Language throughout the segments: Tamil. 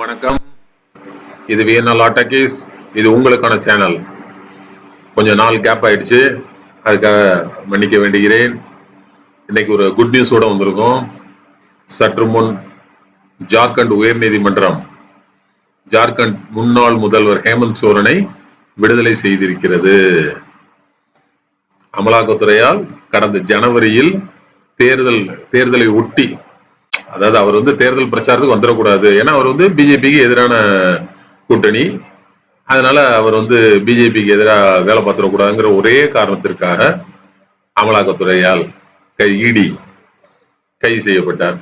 வணக்கம். இது விஎன்எல் ஆட்டோகேஸ் இது உங்களுக்கான சேனல் கொஞ்சம் நாள் கேப் ஆயிடுச்சு. அதுக்காக மன்னிக்க வேண்டுகிறேன். இன்னைக்கு ஒரு குட் நியூஸோட வந்திருக்கோம். சற்று முன் ஜார்க்கண்ட் உயர்நீதிமன்றம் ஜார்க்கண்ட் முன்னாள் முதல்வர் ஹேமந்த் சோரனை விடுதலை செய்திருக்கிறது. அமலாக்கத்துறையால் கடந்த ஜனவரியில் தேர்தல் தேர்தலை ஒட்டி அதாவது அவர் வந்து தேர்தல் பிரச்சாரத்துக்கு வந்துடக்கூடாது. ஏன்னா அவர் வந்து பிஜேபிக்கு எதிரான கூட்டணி. அதனால அவர் வந்து பிஜேபிக்கு எதிராக வேலை பார்த்துடக்கூடாதுங்கிற ஒரே காரணத்திற்காக அமலாக்கத்துறையால் கை இடி கைது செய்யப்பட்டார்.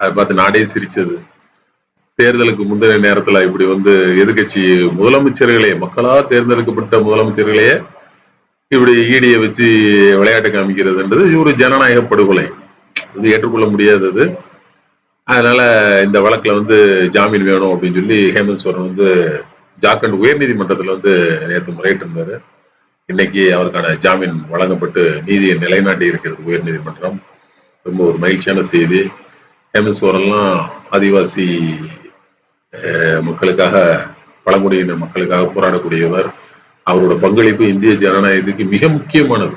அதை பார்த்து நாடே சிரிச்சது. தேர்தலுக்கு முந்தைய நேரத்துல இப்படி வந்து எதிர்கட்சி முதலமைச்சர்களே மக்களால் தேர்ந்தெடுக்கப்பட்ட முதலமைச்சர்களையே இப்படி ஈடியை வச்சு விளையாட்டு காமிக்கிறதுன்றது இது ஒரு ஜனநாயக படுகொலை. இது ஏற்றுக்கொள்ள முடியாதது. அதனால இந்த வழக்குல வந்து ஜாமீன் வேணும் அப்படின்னு சொல்லி ஹேமந்த் சோரன் வந்து ஜார்க்கண்ட் உயர்நீதிமன்றத்துல வந்து நேற்று முறையிட்டு இருந்தாரு. இன்னைக்கு அவருக்கான ஜாமீன் வழங்கப்பட்டு நீதியை நிலைநாட்டி இருக்கிறது உயர்நீதிமன்றம். ரொம்ப ஒரு மகிழ்ச்சியான செய்தி. ஹேமந்த் சோரன்லாம் ஆதிவாசி மக்களுக்காக பழங்குடியின மக்களுக்காக போராடக்கூடியவர். அவரோட பங்களிப்பு இந்திய ஜனநாயகத்துக்கு மிக முக்கியமானது.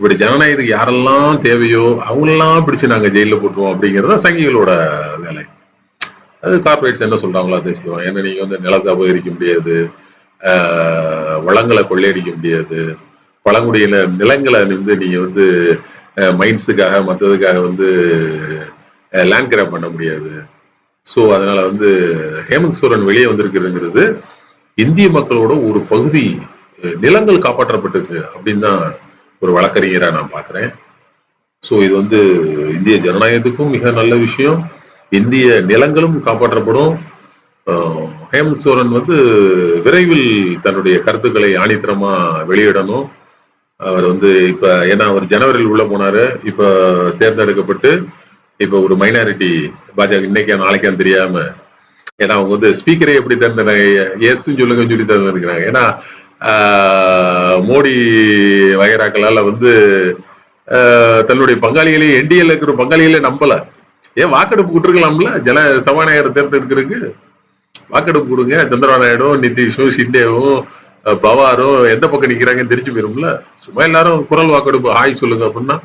இப்படி ஜனநாயகத்துக்கு யாரெல்லாம் தேவையோ அவங்களெல்லாம் பிடிச்சு நாங்க ஜெயில போட்டுருவோம் அப்படிங்கறத தான் சங்கிகளோட வேலை. அது கார்பரேட்ஸ் என்ன சொல்றாங்களோ அதை செய்வோம் ஏன்னா நீங்க வந்து நிலத்தை அபகரிக்க முடியாது ஆஹ் வளங்களை கொள்ளையடிக்க முடியாது. பழங்குடியின நிலங்களை வந்து நீங்க வந்து மைன்ஸுக்காக மற்றதுக்காக வந்து லேண்ட் கிராப் பண்ண முடியாது. ஸோ அதனால வந்து ஹேமந்த் சோரன் வெளியே வந்திருக்கிறதுங்கிறது இந்திய மக்களோட ஒரு பகுதி நிலங்கள் காப்பாற்றப்பட்டிருக்கு அப்படின்னு தான் ஒரு வழக்கறிஞராக நான் பார்க்குறேன். ஸோ இது வந்து இந்திய ஜனநாயகத்துக்கும் மிக நல்ல விஷயம். இந்திய நிலங்களும் காப்பாற்றப்படும். ஹேமந்த் சோரன் வந்து விரைவில் தன்னுடைய கருத்துக்களை ஆணித்தரமா வெளியிடணும். அவர் வந்து இப்ப ஏன்னா அவர் ஜனவரியில் உள்ள போனாரு. இப்ப தேர்ந்தெடுக்கப்பட்டு இப்ப ஒரு மைனாரிட்டி பாஜக இன்னைக்கா நாளைக்கா தெரியாம ஏன்னா அவங்க வந்து ஸ்பீக்கரே எப்படி தேர்ந்தெடு எஸ்ன்னு சொல்லுங்கன்னு சொல்லி தேர்ந்தெடுக்கிறாங்க. ஏன்னா மோடி வகைராக்களால் வந்து தன்னுடைய பங்காளிகளே என்டிஎல் இருக்கிற பங்காளிகளே நம்பல. ஏன் வாக்கெடுப்பு விட்டுருக்கலாம்ல? ஜன சபாநாயகர் தேர்ந்தெடுக்கிறதுக்கு. வாக்கெடுப்பு கொடுங்க. சந்திரபாபு நாயுடும் நிதிஷும் ஷிண்டேவும் பவாரும் எந்த பக்கம் நிற்கிறாங்கன்னு தெரிஞ்சு போயிரும்ல? சும்மா எல்லாரும் குரல் வாக்கெடுப்பு ஹாய் சொல்லுங்க அப்படின்னா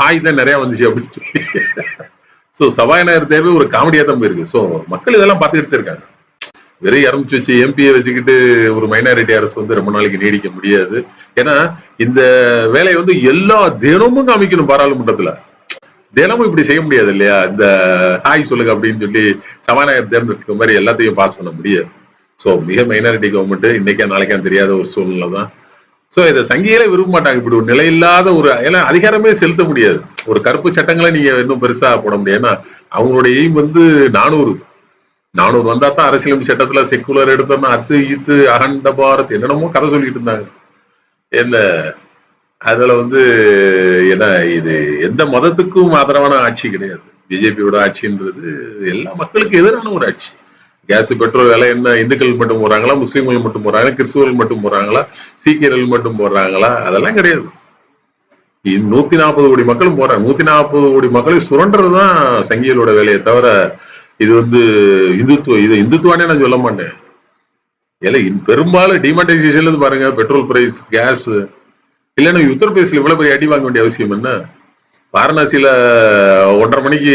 ஹாய் தான் நிறைய வந்துச்சு அப்படின்னு சொல்லி. ஸோ சபாநாயகர் தேர்வு ஒரு காமெடியாக தான் போயிருக்கு. ஸோ மக்கள் இதெல்லாம் பார்த்துக்கிட்டு இருக்காங்க. வெறும் இறமிச்சு வச்சு எம்பியை வச்சுக்கிட்டு ஒரு மைனாரிட்டி அரசு வந்து ரொம்ப நாளைக்கு நீடிக்க முடியாது. ஏன்னா இந்த வேலையை வந்து எல்லா தினமும் காமிக்கணும் பாராளுமன்றத்துல. தினமும் இப்படி செய்ய முடியாது இல்லையா? இந்த ஹாய் சொல்லுங்க அப்படின்னு சொல்லி சபாநாயகர் தேர்ந்தெடுக்க மாதிரி எல்லாத்தையும் பாஸ் பண்ண முடியாது. ஸோ மிக மைனாரிட்டி கவர்மெண்ட் இன்னைக்கா நாளைக்கா தெரியாத ஒரு சூழ்நிலை தான். ஸோ இதை சங்கிகளே விரும்ப மாட்டாங்க. இப்படி ஒரு நிலையில்லாத ஒரு ஏன்னா அதிகாரமே செலுத்த முடியாது. ஒரு கருப்பு சட்டங்களை நீங்க இன்னும் பெருசா போட முடியாது. ஏன்னா அவங்களுடைய எய்ம் வந்து நானூறு. நானூறு வந்தா தான் அரசியலமைப்பு சட்டத்துல செக்குலர் எடுத்தோம்னா அத்து இத்து அகண்ட பாரத் என்னென்னமோ கதை சொல்லிட்டு இருந்தாங்க. என்ன அதுல வந்து என்ன இது எந்த மதத்துக்கும் ஆதரவான ஆட்சி கிடையாது. பிஜேபியோட ஆட்சின்றது எல்லா மக்களுக்கு எதிரான ஒரு ஆட்சி. கேஸ் பெட்ரோல் விலை என்ன இந்துக்கள் மட்டும் போறாங்களா முஸ்லீம்கள் மட்டும் போறாங்களா கிறிஸ்துவர்கள் மட்டும் போறாங்களா சீக்கியர்கள் மட்டும் போடுறாங்களா அதெல்லாம் கிடையாது. இ- நூத்தி நாற்பது கோடி மக்களும் போறாங்க. நூத்தி நாற்பது கோடி மக்களை சுரண்டுறதுதான் சங்கிகளோட வேலையை தவிர இது வந்து இந்துத்துவ இது இந்துத்துவானே நான் சொல்ல மாட்டேன். இல்ல பெரும்பாலும் டிமானிட்டைசேஷன்ல இருந்து பாருங்க பெட்ரோல் பிரைஸ் கேஸ் இல்லைன்னா உத்தரப்பிரதேசில் இவ்வளவு பெரிய அடி வாங்க வேண்டிய அவசியம் என்ன? வாரணாசியில ஒன்றரை மணிக்கு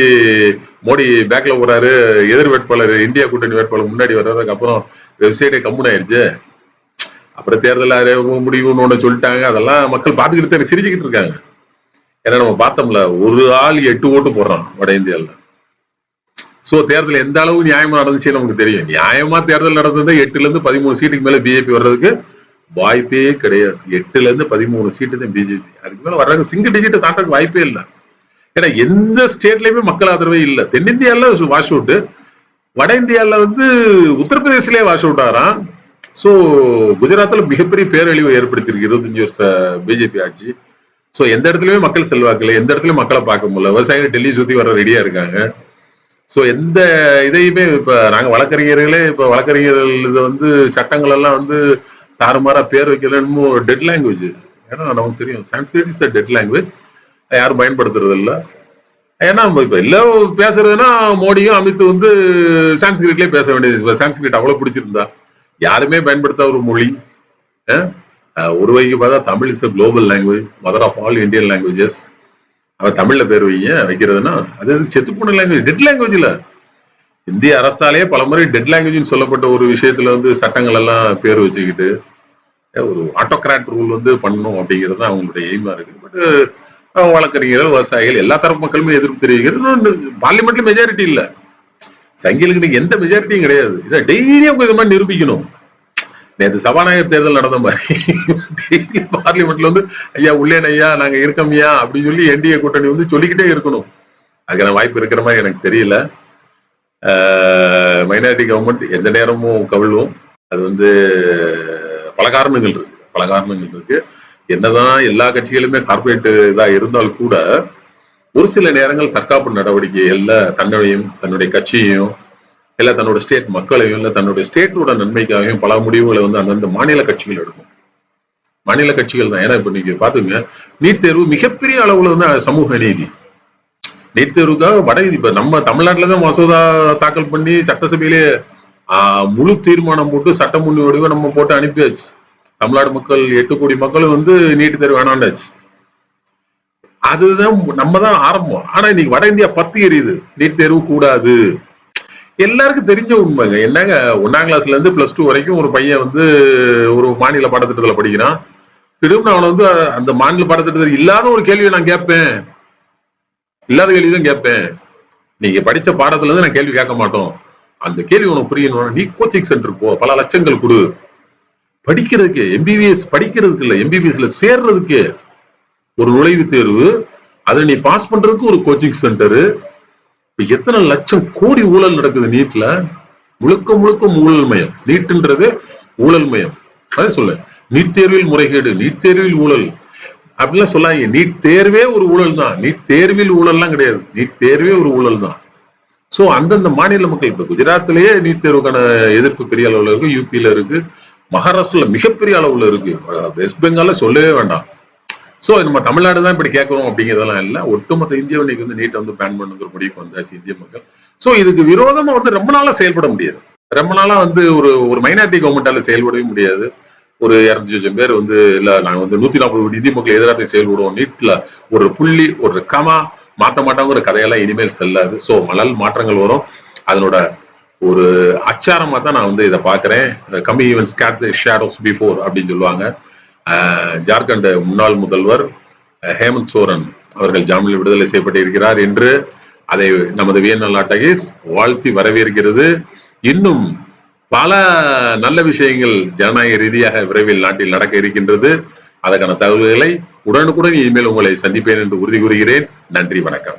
மோடி பேக்ல போறாரு எதிர் வேட்பாளர் இந்தியா கூட்டணி வேட்பாளர் முன்னாடி வர்றதுக்கு அப்புறம் வெப்சைட்டே கம்முன் ஆயிடுச்சு. அப்புறம் தேர்தல் அறிவிப்பு முடிவுன்னு ஒன்று சொல்லிட்டாங்க அதெல்லாம் மக்கள் பார்த்துக்கிட்டு தான் சிரிச்சுக்கிட்டு இருக்காங்க. ஏன்னா நம்ம பார்த்தோம்ல ஒரு ஆள் எட்டு ஓட்டு போடுறான் வட இந்தியாவில் சோ தேர்தல் எந்த அளவு நியாயமா நடந்துச்சு நமக்கு தெரியும். நியாயமா தேர்தல் நடந்தது எட்டுல இருந்து பதிமூணு சீட்டுக்கு மேல பிஜேபி வர்றதுக்கு வாய்ப்பே கிடையாது. எட்டுல இருந்து பதிமூணு சீட்டு தான் பிஜேபி அதுக்கு மேல வர்றாங்க சிங்கிள் டிஜிட்டை தாண்டதுக்கு வாய்ப்பே இல்லை. ஏன்னா எந்த ஸ்டேட்லயுமே மக்கள் ஆதரவே இல்லை. தென்னிந்தியால வாஷ் அவுட் வட இந்தியால வந்து உத்தரப்பிரதேசிலே வாஷ் அவுட் ஆகிறான் சோ குஜராத்தில் மிகப்பெரிய பேரழிவை ஏற்படுத்தியிருக்கு. இருபத்தஞ்சு வருஷ பிஜேபி ஆட்சி. சோ எந்த இடத்துலயுமே மக்கள் செல்வாக்கு எந்த இடத்துலயும் மக்களை பார்க்க முடியல. விவசாயிகள் டெல்லி சுத்தி வர ரெடியாக இருக்காங்க. சோ எந்த இதையுமே இப்ப நாங்க வழக்கறிஞர்களே இப்ப வழக்கறிஞர்கள் இது வந்து சட்டங்கள் எல்லாம் வந்து தாறுமாறா பேர் வைக்கலன்னு டெட் லாங்குவேஜ் ஏன்னா நமக்கு தெரியும் சான்ஸ்கிரிட் இஸ் டெட் லாங்குவேஜ் யாரும் பயன்படுத்துறது இல்லை ஏன்னா நம்ம இப்ப எல்லாம் பேசுறதுன்னா மோடியும் அமித் வந்து சான்ஸ்கிரிட்லயே பேச வேண்டியது. இப்ப சான்ஸ்கிரிட் அவ்வளவு பிடிச்சிருந்தா யாருமே பயன்படுத்தாத ஒரு மொழி. ஒரு வகைக்கு பார்த்தா Tamil is global language mother of all Indian languages அவன் தமிழ்ல பேர் வைங்க வைக்கிறதுனா அது செத்து போன லாங்குவேஜ் டெட் லாங்குவேஜ் இல்ல. இந்திய அரசாலேயே பல முறை டெட் லாங்குவேஜ் சொல்லப்பட்ட ஒரு விஷயத்துல வந்து சட்டங்கள் எல்லாம் பேர் வச்சுக்கிட்டு ஒரு ஆட்டோகிராட் ரூல் வந்து பண்ணணும் அப்படிங்கிறது தான் அவங்களுடைய எய்மா இருக்கு பட் அவங்க வழக்கறிஞர்கள் விவசாயிகள் எல்லா தரப்பு மக்களுமே எதிர்ப்பு தெரிவிக்கிறது. பார்லிமெண்ட்ல மெஜாரிட்டி இல்லை. சங்கிலுக்கு நீங்க எந்த மெஜாரிட்டியும் கிடையாது. இதை டெய்லி அவங்க இது மாதிரி நிரூபிக்கணும். நேற்று சபாநாயகர் தேர்தல் நடந்த மாதிரி பார்லிமெண்ட்ல வந்து ஐயா உள்ளேன் ஐயா நாங்க இருக்கோம் ஐயா அப்படின்னு சொல்லி என்டிஏ கூட்டணி வந்து சொல்லிக்கிட்டே இருக்கணும். அதுக்கான வாய்ப்பு இருக்கிற மாதிரி எனக்கு தெரியல. மைனாரிட்டி கவர்மெண்ட் எந்த நேரமும் கவிழும் அது வந்து பல காரணங்கள் இருக்கு. பல காரணங்கள் இருக்கு. என்னதான் எல்லா கட்சிகளுமே கார்பரேட் இதா இருந்தால் கூட ஒரு சில நேரங்கள் தற்காப்பு நடவடிக்கைகள்ல தன்னுடையும் தன்னுடைய கட்சியையும் இல்லை தன்னோட ஸ்டேட் மக்களையும் இல்ல தன்னுடைய ஸ்டேட்டோட நன்மைக்காகவும் பல முடிவுகளை வந்து அந்தந்த மாநில கட்சிகள் எடுக்கும். மாநில கட்சிகள் தான். ஏன்னா இப்ப நீங்க பாத்துங்க நீட் தேர்வு மிகப்பெரிய அளவுல வந்து சமூக நீதி. நீட் தேர்வுக்காக வட இப்ப நம்ம தமிழ்நாட்டுலதான் மசோதா தாக்கல் பண்ணி சட்டசபையிலே ஆஹ், முழு தீர்மானம் போட்டு சட்ட முன்வடிவை நம்ம போட்டு அனுப்பியாச்சு. தமிழ்நாடு மக்கள் எட்டு கோடி மக்களும் வந்து நீட் தேர்வு வேணாண்டாச்சு அதுதான் நம்ம தான் ஆரம்பம். ஆனா இன்னைக்கு வட இந்தியா பத்து எரியுது. நீட் தேர்வு கூடாது. எல்லாருக்கும் தெரிஞ்ச உண்மைங்க. என்னங்க ஒன்னாம் கிளாஸ்ல இருந்து பிளஸ் டூ வரைக்கும் ஒரு பையன் வந்து ஒரு மாநில பாடத்திட்டத்துல படிக்கிறான். திரும்ப அவனை வந்து அந்த மாநில பாடத்திட்டத்தில் இல்லாத ஒரு கேள்வியை நான் கேட்பேன். இல்லாத கேள்வி தான் கேட்பேன். நீங்க படிச்ச பாடத்துல இருந்து நான் கேள்வி கேட்க மாட்டோம். அந்த கேள்வி உனக்கு புரியணும் நீ கோச்சிங் சென்டர் போ. பல லட்சங்கள் கொடு. படிக்கிறதுக்கு எம்பிபிஎஸ் படிக்கிறதுக்கு இல்லை எம்பிபிஎஸ்ல சேர்றதுக்கு ஒரு நுழைவுத் தேர்வு. அதை நீ பாஸ் பண்றதுக்கு ஒரு கோச்சிங் சென்டரு எத்தனை லட்சம் கோடி ஊழல் நடக்குது நீட்ல? முழுக்க முழுக்க ஊழல் மயம் நீட்டுன்றது ஊழல் மயம் அதான் சொல்ல. நீட் தேர்வில் முறைகேடு நீட் தேர்வில் ஊழல். அப்படிலாம் சொல்லாங்க நீட் தேர்வே ஒரு ஊழல் தான். நீட் தேர்வில் ஊழல்லாம் கிடையாது. நீட் தேர்வே ஒரு ஊழல் தான். சோ அந்தந்த மாநில மக்கள் இப்ப குஜராத்திலேயே நீட் தேர்வுக்கான எதிர்ப்பு பெரிய அளவுல இருக்கு. யூபியில இருக்கு. மகாராஷ்டிரால மிகப்பெரிய அளவுல இருக்கு. வெஸ்ட் பெங்கால சொல்லவே வேண்டாம். ஸோ நம்ம தமிழ்நாடு தான் இப்படி கேட்குறோம் அப்படிங்கிறதெல்லாம் இல்லை. ஒட்டுமொத்த இந்திய இன்னைக்கு வந்து நீட்டை வந்து பேன் பண்ணுங்கிற முடிவுக்கு வந்தாச்சு இந்திய மக்கள். ஸோ இதுக்கு விரோதமாக வந்து ரொம்ப நாளாக செயல்பட முடியாது. ரொம்ப நாளாக வந்து ஒரு ஒரு மைனாரிட்டி கவர்மெண்டால செயல்படவே முடியாது. ஒரு இரநூத்தி லட்சம் பேர் வந்து இல்லை நாங்கள் வந்து நூற்றி நாற்பது கோடி இந்திய மக்கள் எதிராக செயல்படுவோம். நீட்டில் ஒரு புள்ளி ஒரு கமா மாற்ற மாட்டாங்கிற கதையெல்லாம் இனிமேல் செல்லாது. ஸோ மலல் மாற்றங்கள் வரும். அதனோட ஒரு அச்சாரமாக தான் நான் வந்து இதை பார்க்குறேன். கம்மி ஈவன் ஸ்கேட் ஷேடோஸ் பிஃபோர் அப்படின்னு சொல்லுவாங்க. ஜார்க்கண்ட் முன்னாள் முதல்வர் ஹேமந்த் சோரன் அவர்கள் ஜாமீனில் விடுதலை செய்யப்பட்டிருக்கிறார் என்று அதை நமது வியன்னா லாட்டகிஸ் வாழ்த்தி வரவேற்கிறது. இன்னும் பல நல்ல விஷயங்கள் ஜனநாயக ரீதியாக விரைவில் நாட்டில் நடக்க இருக்கின்றது. அதற்கான தகவல்களை உடனுக்குடன் இனிமேல் உங்களை சந்திப்பேன் என்று உறுதி கூறுகிறேன். நன்றி வணக்கம்.